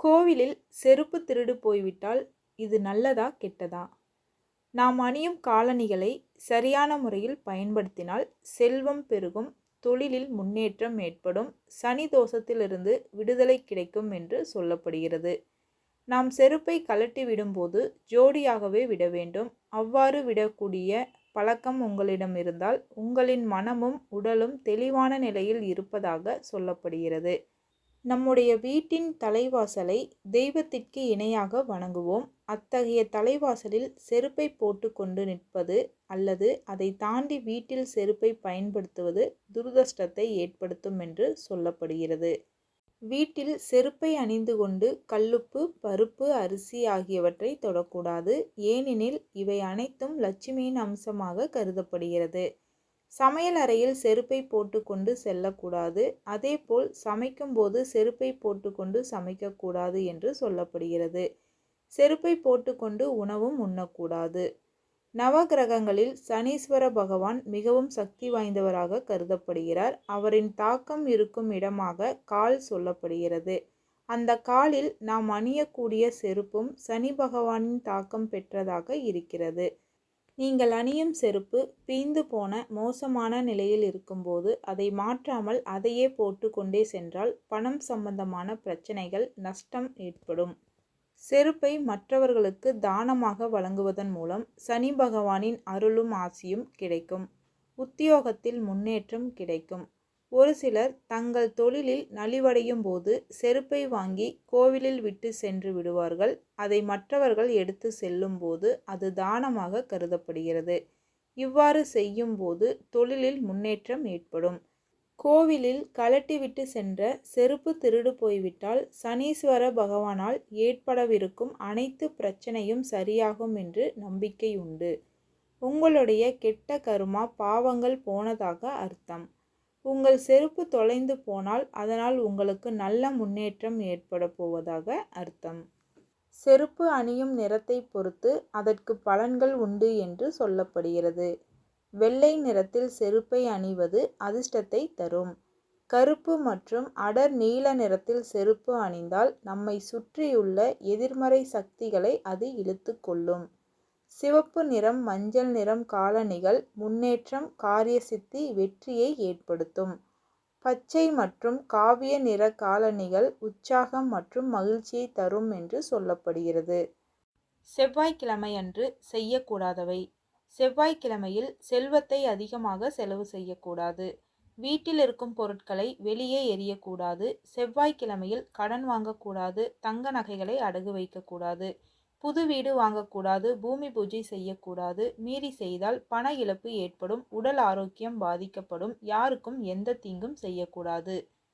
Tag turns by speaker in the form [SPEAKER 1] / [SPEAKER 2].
[SPEAKER 1] கோவிலில் செருப்பு திருடு போய்விட்டால் இது நல்லதா கெட்டதா? நாம் அணியும் காலணிகளை சரியான முறையில் பயன்படுத்தினால் செல்வம் பெருகும் தொழிலில் முன்னேற்றம் ஏற்படும் சனி தோஷத்திலிருந்து விடுதலை கிடைக்கும் என்று சொல்லப்படுகிறது. நாம் செருப்பை கழட்டி விடும்போது ஜோடியாகவே விட வேண்டும். அவ்வாறு விடக்கூடிய பழக்கம் உங்களிடம் இருந்தால் உங்களின் மனமும் உடலும் தெளிவான நிலையில் இருப்பதாக சொல்லப்படுகிறது. நம்முடைய வீட்டின் தலைவாசலை தெய்வத்திற்கு இணையாக வணங்குவோம். அத்தகைய தலைவாசலில் செருப்பை போட்டுக்கொண்டு நிற்பது அல்லது அதை தாண்டி வீட்டில் செருப்பை பயன்படுத்துவது துரதிர்ஷ்டத்தை ஏற்படுத்தும் என்று சொல்லப்படுகிறது. வீட்டில் செருப்பை அணிந்து கொண்டு கல்லுப்பு பருப்பு அரிசி ஆகியவற்றை தொடக்கூடாது. ஏனெனில் இவை அனைத்தும் லட்சுமியின் அம்சமாக கருதப்படுகிறது. சமையல் அறையில் செருப்பை போட்டுக்கொண்டு செல்லக்கூடாது. அதேபோல் சமைக்கும்போது செருப்பை போட்டுக்கொண்டு சமைக்கக்கூடாது என்று சொல்லப்படுகிறது. செருப்பை போட்டுக்கொண்டு உணவும் உண்ணக்கூடாது. நவகிரகங்களில் சனீஸ்வர பகவான் மிகவும் சக்தி வாய்ந்தவராக கருதப்படுகிறார். அவரின் தாக்கம் இருக்கும் இடமாக கால் சொல்லப்படுகிறது. அந்த காலில் நாம் அணியக்கூடிய செருப்பும் சனி பகவானின் தாக்கம் பெற்றதாக இருக்கிறது. நீங்கள் அணியும் செருப்பு பீந்து போன மோசமான நிலையில் இருக்கும்போது அதை மாற்றாமல் அதையே போட்டு கொண்டே சென்றால் பணம் சம்பந்தமான பிரச்சனைகள் நஷ்டம் ஏற்படும். செருப்பை மற்றவர்களுக்கு தானமாக வழங்குவதன் மூலம் சனி பகவானின் அருளும் ஆசியும் கிடைக்கும். உத்தியோகத்தில் முன்னேற்றம் கிடைக்கும். ஒரு சிலர் தங்கள் தொழிலில் நலிவடையும் போது செருப்பை வாங்கி கோவிலில் விட்டு சென்று விடுவார்கள். அதை மற்றவர்கள் எடுத்து செல்லும் போது அது தானமாக கருதப்படுகிறது. இவ்வாறு செய்யும் போது தொழிலில் முன்னேற்றம் ஏற்படும். கோவிலில் கலட்டிவிட்டு சென்ற செருப்பு திருடு போய்விட்டால் சனீஸ்வர பகவானால் ஏற்படவிருக்கும் அனைத்து பிரச்சனையும் சரியாகும் என்று நம்பிக்கை உண்டு உங்களுடைய கெட்ட கருமா பாவங்கள் போனதாக அர்த்தம். உங்கள் செருப்பு தொலைந்து போனால் அதனால் உங்களுக்கு நல்ல முன்னேற்றம் ஏற்பட போவதாக அர்த்தம். செருப்பு அணியும் நிறத்தை பொறுத்து அதற்கு பலன்கள் உண்டு என்று சொல்லப்படுகிறது. வெள்ளை நிறத்தில் செருப்பை அணிவது அதிர்ஷ்டத்தை தரும். கருப்பு மற்றும் அடர் நீல நிறத்தில் செருப்பு அணிந்தால் நம்மை சுற்றியுள்ள எதிர்மறை சக்திகளை அது இழுத்து கொள்ளும். சிவப்பு நிறம் மஞ்சள் நிறம் காலணிகள் முன்னேற்றம் காரிய சித்தி வெற்றியை ஏற்படுத்தும். பச்சை மற்றும் காவிய நிற காலணிகள் உற்சாகம் மற்றும் மகிழ்ச்சியை தரும் என்று சொல்லப்படுகிறது. செவ்வாய்க்கிழமை அன்று செய்யக்கூடாதவை. செவ்வாய்க்கிழமையில் செல்வத்தை அதிகமாக செலவு செய்யக்கூடாது. வீட்டில் இருக்கும் பொருட்களை வெளியே எரியக்கூடாது செவ்வாய்க்கிழமையில் கடன் வாங்கக்கூடாது. தங்க நகைகளை அடகு வைக்கக்கூடாது. புது வீடு வாங்கக்கூடாது பூமி பூஜை செய்யக்கூடாது மீறி செய்தால் பண இழப்பு ஏற்படும் உடல் ஆரோக்கியம் பாதிக்கப்படும் யாருக்கும் எந்த தீங்கும் செய்யக்கூடாது.